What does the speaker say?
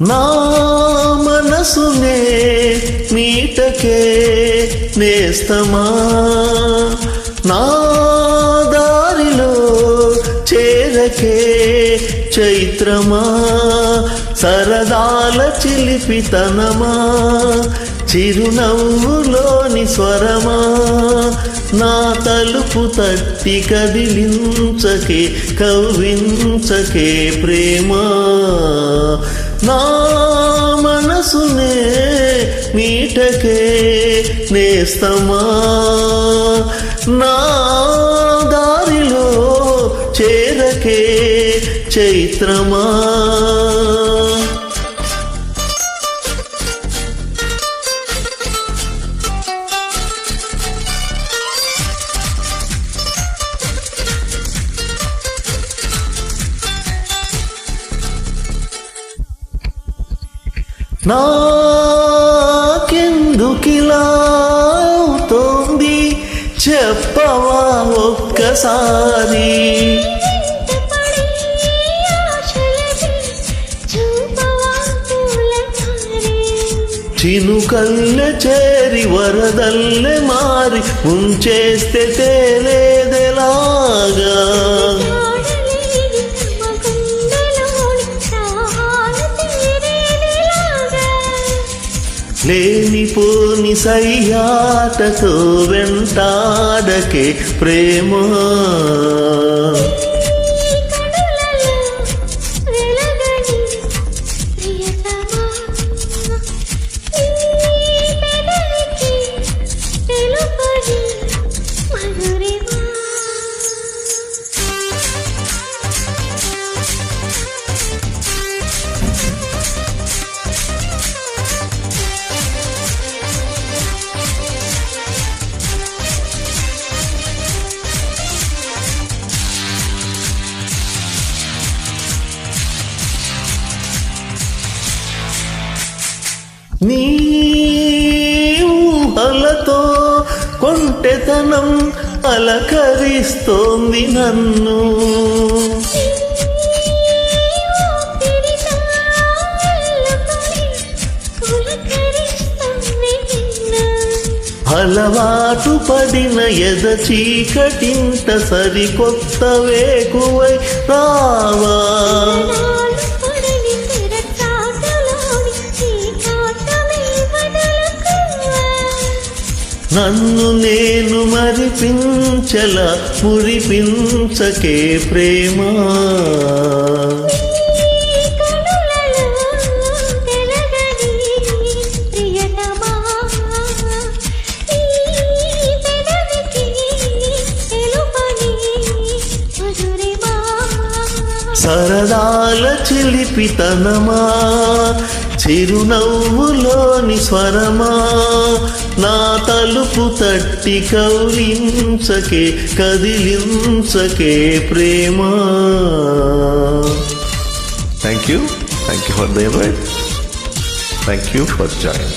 నా మనసునే మీటకే నేస్తమా? నా చైత్రమా సరదాల చిలిపితనమా చిరునవ్వులోని స్వరమా నా తలుపు తట్టి కదిలించకే కవ్వించకే ప్రేమా. నా మనసునే మీటకే నేస్తమా. నా దారిలో చేరకే చైత్రమా? నాకెందుకిలా అవుతోంది? చెప్పవా ఒక్కసారి. చినుకల్లె చేరి వరదల్లె మారి ముంచేస్తే తేలేదెలాగా. లేనిపోని సయ్యాటతో వెంటాడకే ప్రేమ. నీ ఊహలతో కొంటెతనం అలకరిస్తోంది నన్ను. అలవాటు పడిన ఎద చీకటింత సరికొత్త వేకువై రావా? నన్ను నేను మరిపించల మురిపించకే ప్రేమా. సరదాల చిలిపితనమా చిరునవ్వులోని స్వరమా నా తలుపు తట్టి కౌలించకే కదిలించకే ప్రేమా. Thank you thank you for the thank you for join